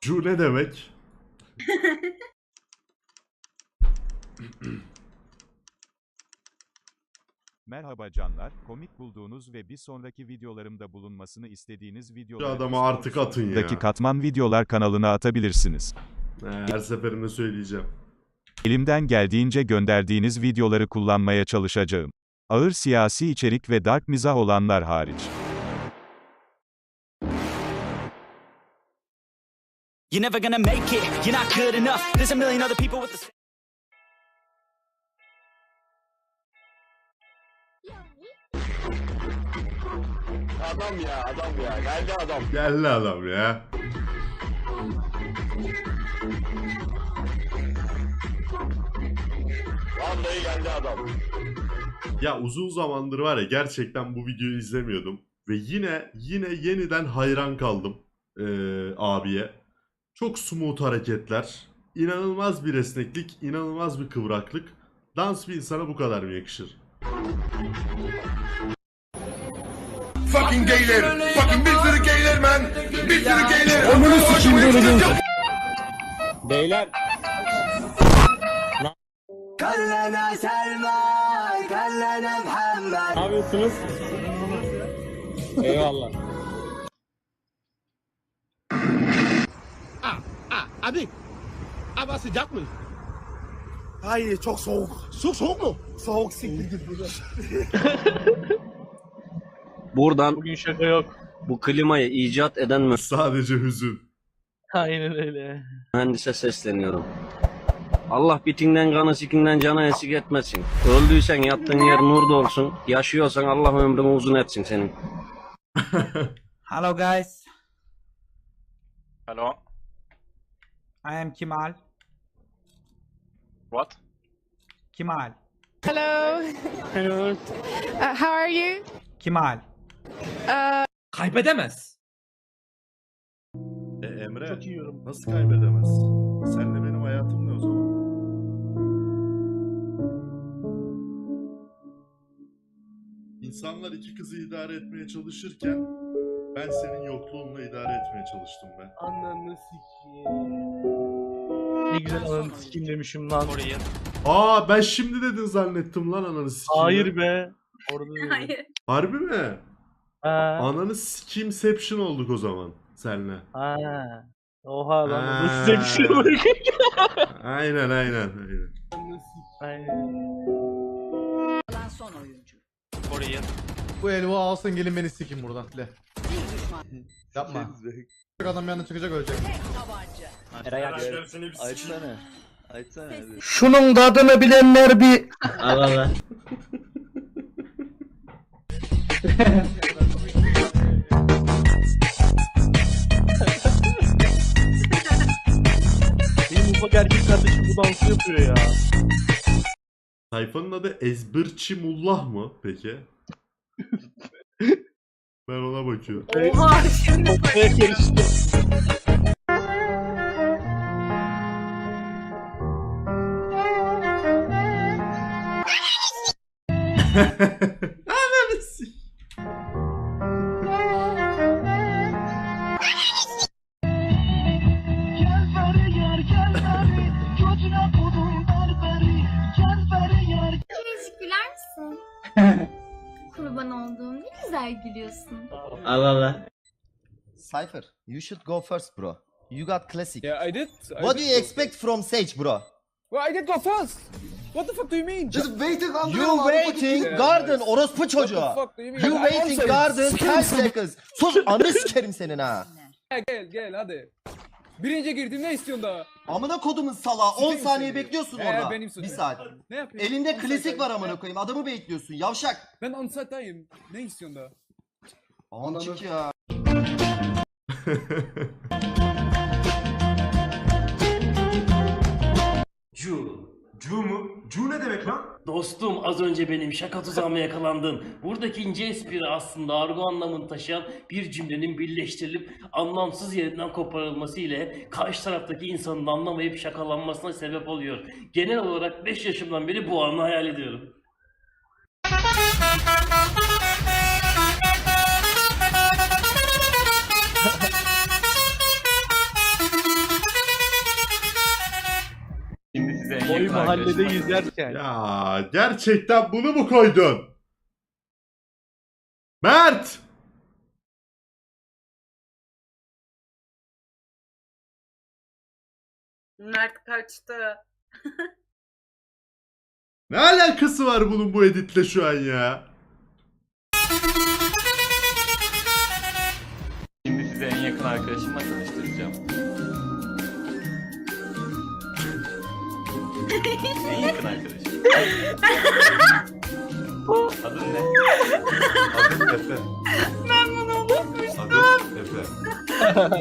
Cu ne demek? Merhaba canlar, komik bulduğunuz ve bir sonraki videolarımda bulunmasını istediğiniz Şu videoları adamı artık atın ya. Daki katman videolar kanalına atabilirsiniz. He, Her seferinde söyleyeceğim. Elimden geldiğince gönderdiğiniz videoları kullanmaya çalışacağım. Ağır siyasi içerik ve dark mizah olanlar hariç. You're never gonna make it, you're not good enough. There's a million other people with the. Adam ya adam ya geldi adam. Geldi adam ya. Vallahi geldi adam. Ya uzun zamandır var ya gerçekten bu videoyu izlemiyordum. Ve yine yine yeniden hayran kaldım eee, abiye. Çok smooth hareketler. inanılmaz bir esneklik, inanılmaz bir kıvraklık. Dans bir insana bu kadar mı yakışır? Fucking gayler. Fucking bir sürü gayler man. Bir sürü gayler. Onunu sikeyim böyle Beyler ne yapıyorsunuz? Eyvallah. Abi. Ama sıcak mı? Hayır çok soğuk. Çok soğuk mu? Soğuk siktir git buradan. Buradan Bugün şaka yok. bu klimayı icat eden Sadece hüzün. Aynen öyle. mühendise sesleniyorum. Allah bitinden kanı sikinden cana esik etmesin. Öldüysen yattığın yer nurda olsun. Yaşıyorsan Allah ömrünü uzun etsin senin. Hello guys, Hello. I am Kimal. What? Kimal. Hello. Hello. Uh, how are you? Kimal. Kaybedemez. E Emre Çok iyi yorum. nasıl kaybedemez? Senle benim hayatım ne o zaman? İnsanlar iki kızı idare etmeye çalışırken ben senin yokluğunla idare etmeye çalıştım ben. Ananı sikeyim. Ne güzel ananı sikeyim demişim lan. Aa ben şimdi dedin zannettim lan ananı sikeyim. Hayır be. Orada. Hayır. Harbi mi? Ha. Ananı sikimception olduk o zaman senle. Ha. Oha lan. Ha. Şey olur. Aynen aynen aynen. Aynen. Bu elva alsın gelin beni sikin buradan. Le. Yapma. Adam yanına çıkacak ölecek. Şunun tadını bilenler bir... Benim ufak erkek kardeşim bu dansı yapıyor ya. Sayfanın adı Ezbirçi Mullah mı peki? Ben ona bakıyorum. Oha şimdi Kafaya karıştı. ne güzel gülüyorsun. Cypher, you should go first bro. You got classic. Yeah, I did. What do you expect from Sage bro? Well, I did go first. What the fuck do you mean? Just waiting on You waiting garden orospu çocuğu. fuck do you mean? You I waiting answered. garden 10 seconds. Sus anı sikerim senin ha. Gel gel gel hadi. Birinci girdim ne istiyorsun daha? Amına kodumun sala 10 Sikeyim saniye seni. bekliyorsun Ee, orada. benim Bir saat. Ne yapıyorsun? Elinde On klasik var time. amına koyayım. Adamı bekliyorsun. Yavşak. Ben on saatayım. Ne istiyorsun daha? Amcık ya. Cu. Cu mu? Cu ne demek lan? Dostum az önce benim şaka tuzağıma yakalandın. Buradaki ince espri aslında argo anlamını taşıyan bir cümlenin birleştirilip anlamsız yerinden koparılması ile karşı taraftaki insanın anlamayıp şakalanmasına sebep oluyor. Genel olarak 5 yaşımdan beri bu anı hayal ediyorum. Mahallede yüzerken. Ya gerçekten bunu mu koydun? Mert! Mert kaçtı. Ne alakası var bunun bu editle şu an ya? Şimdi size en yakın arkadaşımla ハハハハ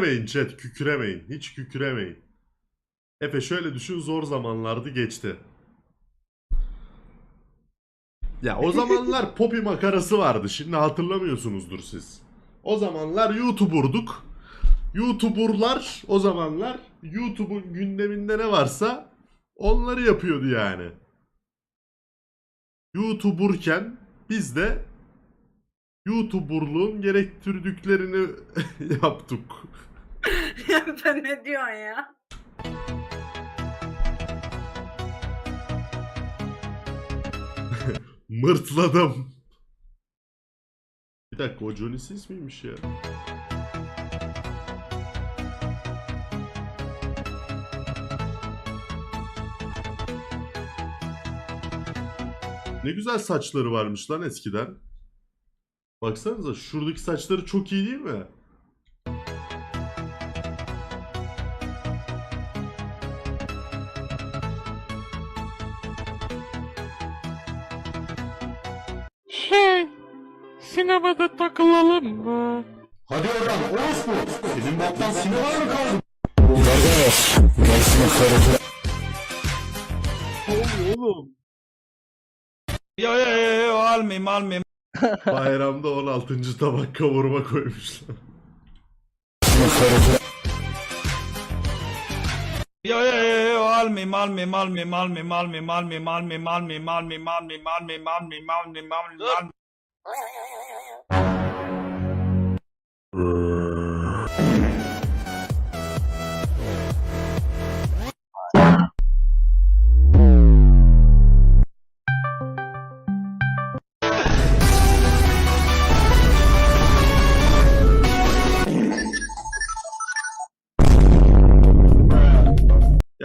Kükremeyin chat, kükremeyin. Hiç kükremeyin. Efe şöyle düşün zor zamanlardı geçti. Ya o zamanlar Poppy makarası vardı. Şimdi hatırlamıyorsunuzdur siz. O zamanlar YouTuber'duk. YouTuber'lar o zamanlar YouTube'un gündeminde ne varsa onları yapıyordu yani. YouTuber'ken biz de YouTuber'luğun gerektirdiklerini yaptık. Sen ne diyorsun ya? Mırtladım. Bir dakika o Johnny Sins miymiş ya? Ne güzel saçları varmış lan eskiden. Baksanıza şuradaki saçları çok iyi değil mi? Boktan sinir var mı kaldı? Oğlum. Yo yo yo yo almayayım almayayım. Bayramda 16. tabak kavurma koymuşlar. Yo yo yo yo almayayım almayayım almayayım almayayım almayayım almayayım almayayım almayayım almayayım almayayım almayayım almayayım almayayım almayayım almayayım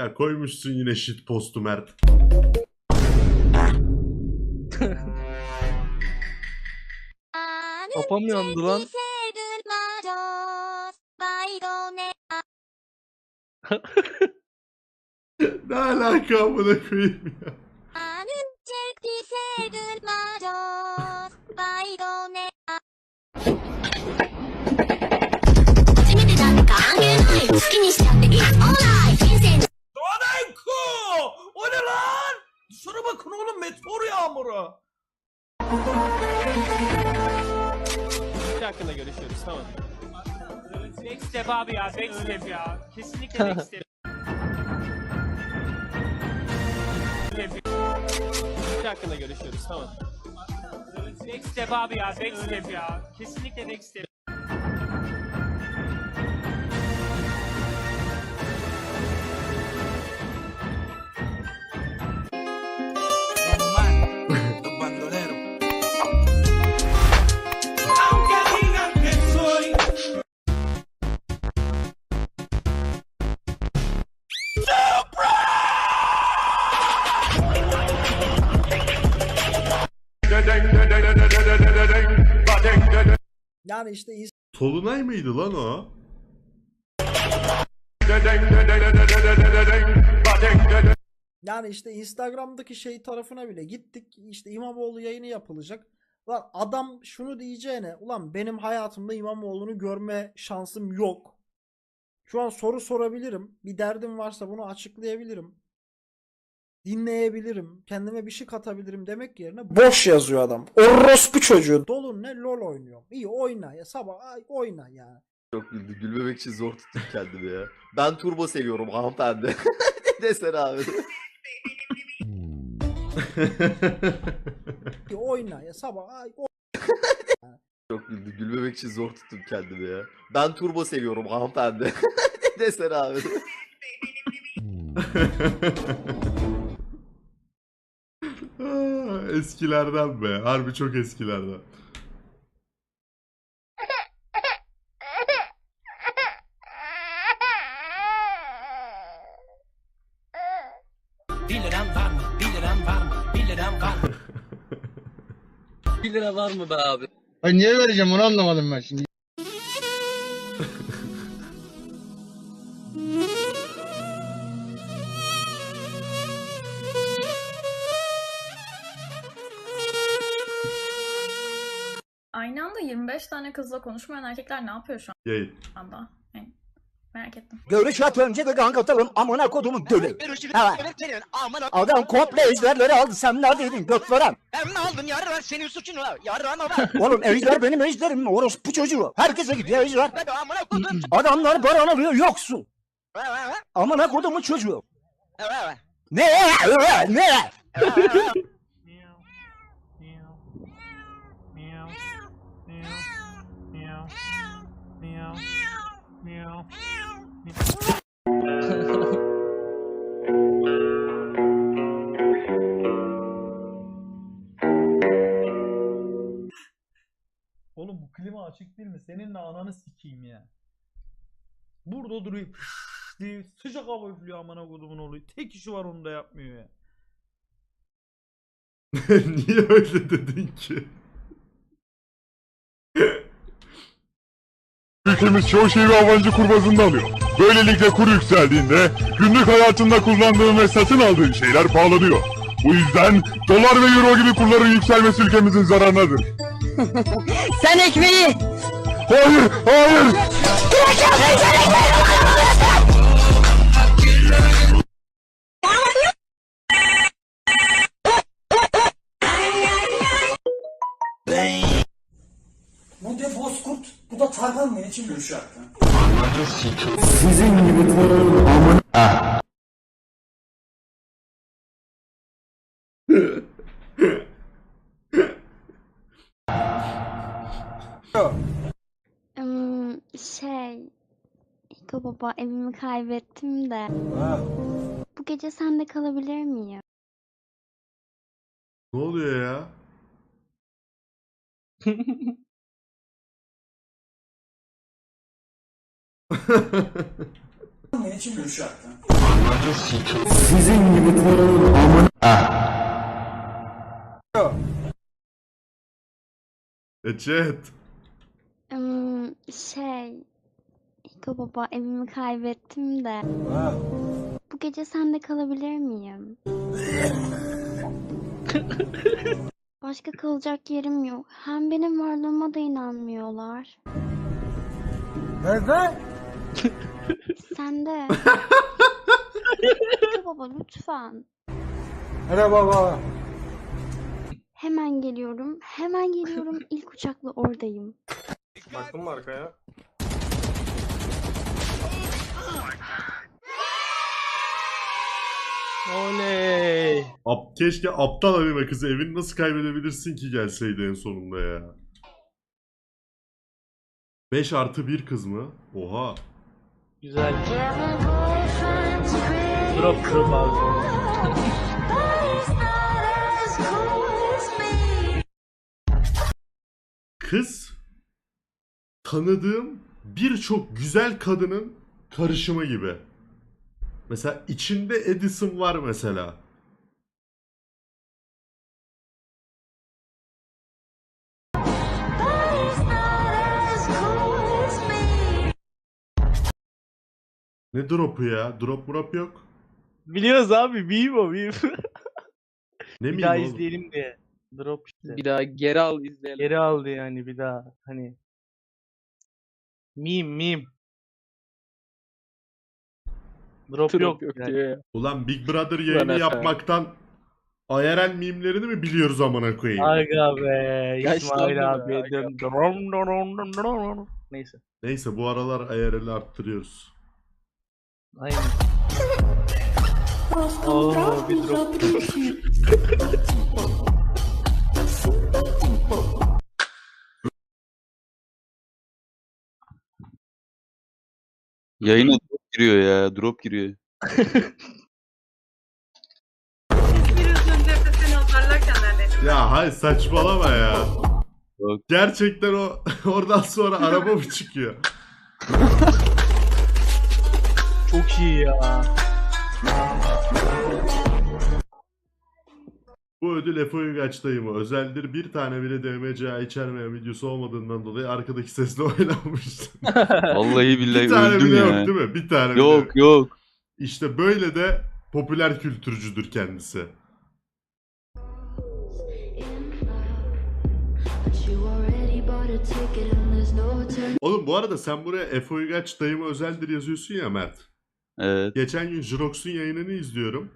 Ya koymuşsun yine shit postu Mert. Kafam yandı lan. ne alaka amına koyayım ya? bakın oğlum meteor yağmuru. Bir hakkında görüşüyoruz tamam. Backstep abi ya backstep ya. Kesinlikle backstep. Bir şey hakkında görüşüyoruz tamam. Backstep abi ya backstep ya. Kesinlikle backstep. Yani işte Tolunay mıydı lan o? Yani işte Instagram'daki şey tarafına bile gittik. İşte İmamoğlu yayını yapılacak. Lan adam şunu diyeceğine ulan benim hayatımda İmamoğlu'nu görme şansım yok. Şu an soru sorabilirim. Bir derdim varsa bunu açıklayabilirim. dinleyebilirim, kendime bir şey katabilirim demek yerine boş yazıyor adam. Orospu çocuğu. Dolu oynuyorum. İyi oyna ya sabah ay, oyna yani. Çok güldüm. Gülmemek için zor tuttum kendimi ya. Ben turbo seviyorum hanımefendi. ne desene abi. İyi oyna ya sabah ay, Çok güldüm. Gülmemek için zor tuttum kendimi ya. Ben turbo seviyorum hanımefendi. ne desene abi. Eskilerden be. Harbi çok eskilerden. Lira var mı be abi? Ay niye vereceğim onu anlamadım ben şimdi. Aynı anda 25 tane kızla konuşmayan erkekler ne yapıyor şu Yayın. anda? Merak ettim. Görüş at önce de kanka atalım amına kodumun dölü. Evet. Adam komple ejderleri aldı sen neredeydin göt veren. Emmi aldın yarın senin suçun var. Yarın ama Oğlum ejder benim ejderim orospu çocuğu. Herkese gidiyor ejder. ben amına kodum. Adamlar baran alıyor yoksul. Amına kodumun çocuğu. Ne? Ne? Oğlum bu klima açık değil mi? Senin de ananı sikeyim ya. Burada duruyor diye sıcak hava üflüyor amına kodumun oğlu. Tek işi var onu da yapmıyor ya. Niye öyle dedin ki? Ülkemiz çoğu şeyi Avancı kurbasında alıyor. Böylelikle kur yükseldiğinde günlük hayatında kullandığın ve satın aldığın şeyler pahalanıyor. Bu yüzden dolar ve euro gibi kurların yükselmesi ülkemizin zararınadır. Sen ekmeği. Hayır, hayır. Bu de bozkurt. Bu da tarhan mı? İçim görüşü şey... İko baba evimi kaybettim de. Bu gece sende kalabilir miyim? Ne oluyor ya? İçim görüşü E chat. şey... İko baba evimi kaybettim de. Bu gece sende kalabilir miyim? Başka kalacak yerim yok. Hem benim varlığıma da inanmıyorlar. Nerede? Sen de. İko baba lütfen. Merhaba baba. Hemen geliyorum. Hemen geliyorum. İlk uçakla oradayım. Baktın mı arkaya? Oley. Ap keşke aptal anime kızı evini nasıl kaybedebilirsin ki gelseydi en sonunda ya. 5 artı 1 kız mı? Oha. Güzel. Drop drop abi. Kız tanıdığım birçok güzel kadının karışımı gibi. Mesela içinde Edison var mesela. Ne drop'u ya? Drop drop yok. Biliyoruz abi meme o meme. Ne bir daha oğlum? izleyelim diye. Drop işte. Bir daha geri al izleyelim. Geri aldı yani bir daha hani. Meme meme. Drop, yok, yani. Ulan Big Brother yayını Ulan yapmaktan IRL mimlerini mi biliyoruz amına koyayım? Aga be. İsmail abi. Neyse. Neyse bu aralar IRL'i arttırıyoruz. Aynen. Oo bir drop. Yayına drop giriyor ya. Drop giriyor. Ya hay saçmalama ya. Yok. Gerçekten o oradan sonra araba mı çıkıyor? Çok iyi ya. Bu ödül Efe Uygaç dayımı özeldir. Bir tane bile DMCA içermeyen videosu olmadığından dolayı arkadaki sesle oynanmıştı. Vallahi billahi bir tane öldüm bile ya. yok değil mi? Bir tane bile Yok yok. İşte böyle de popüler kültürcüdür kendisi. Oğlum bu arada sen buraya Efe Uygaç dayıma özeldir yazıyorsun ya Mert. Evet. Geçen gün Jirox'un yayınını izliyorum.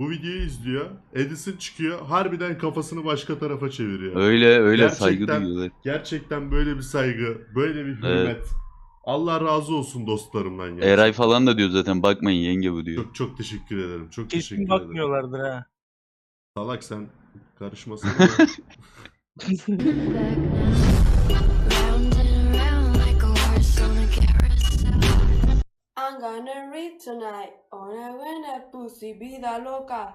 Bu videoyu izliyor. Edison çıkıyor. Harbiden kafasını başka tarafa çeviriyor. Öyle öyle saygı Gerçekten- duyuyorlar. Gerçekten böyle bir saygı, böyle bir hürmet. Evet. Allah razı olsun dostlarımdan ya. Eray falan da diyor zaten bakmayın yenge bu diyor. Çok çok teşekkür ederim. Çok teşekkür Kesin ederim. bakmıyorlardır ha. Salak sen karışmasın. I'm gonna read tonight on a winner pussy be vida loca.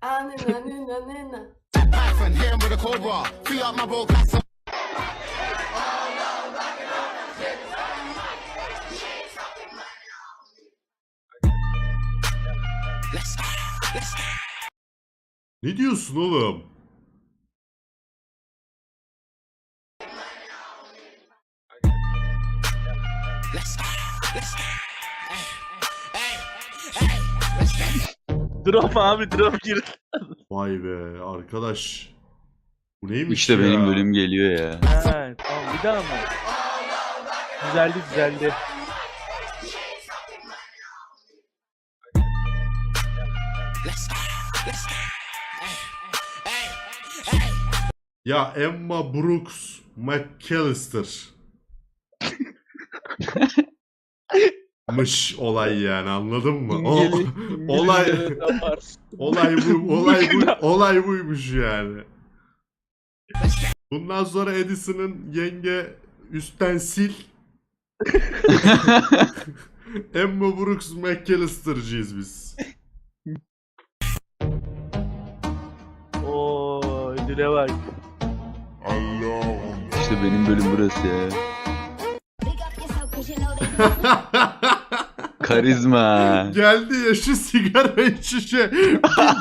I'm in a nina nina. Python, hit with a cobra. Fill out my bowl, got some. Ne diyorsun oğlum? Let's go. Let's go. Drop abi drop gir. Vay be arkadaş. Bu neymiş İşte ya? benim bölüm geliyor ya. Ha, tamam bir daha mı? Güzeldi güzeldi. Ya Emma Brooks McAllister. Mış olay yani anladın mı? O, olay olay bu olay bu olay buymuş yani. Bundan sonra Edison'ın yenge üstten sil. Emma Brooks McAllister'cıyız biz. Oo ödüle bak. İşte benim bölüm burası ya. Karizma. Geldi ya şu sigara içişe.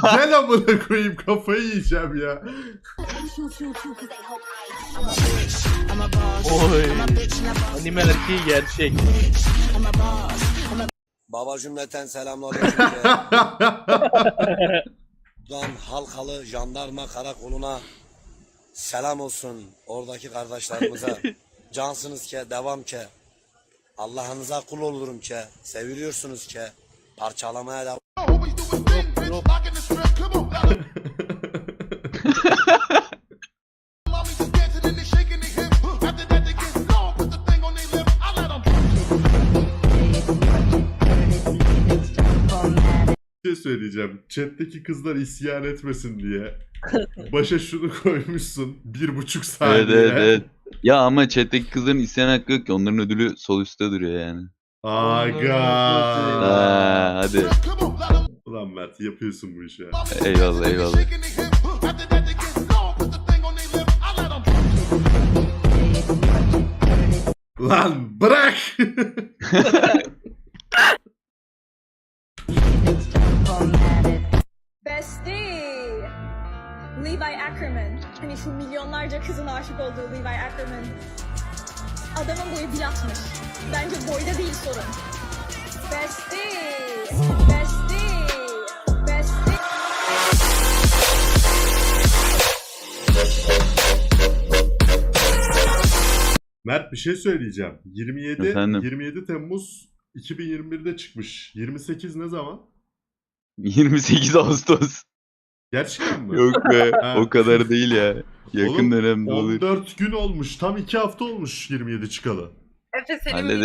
Gel amına koyayım kafayı yiyeceğim ya. Oy. Anime erkeği gerçek. Baba cümleten selamünaleyküm. Buradan Halkalı Jandarma Karakolu'na selam olsun oradaki kardeşlerimize. Cansınız ke, devam ke. Allah'ınıza kul olurum ke. Seviliyorsunuz ke. Parçalamaya devam. Bir şey söyleyeceğim. Chat'teki kızlar isyan etmesin diye. Başa şunu koymuşsun. Bir buçuk saniye. Evet evet evet. Ya ama chat'teki kızların isyan hakkı yok ki. Onların ödülü sol üstte duruyor yani. Aga. Ha, hadi. Ulan Mert yapıyorsun bu işi. Eyvallah eyvallah. Lan bırak. Bestie! Levi Ackerman. Hani şu milyonlarca kızın aşık olduğu Levi Ackerman. Adamın boyu 1.60. Bence boyda değil sorun. Bestie! Bestie! Bestie! Mert bir şey söyleyeceğim. 27 Efendim? 27 Temmuz 2021'de çıkmış. 28 ne zaman? 28 Ağustos. Gerçekten mi? Yok be Ha. o kadar değil ya. Yakın Oğlum, dönemde olur. 14 gün olmuş. Tam 2 hafta olmuş 27 çıkalı. Efe Hallederiz.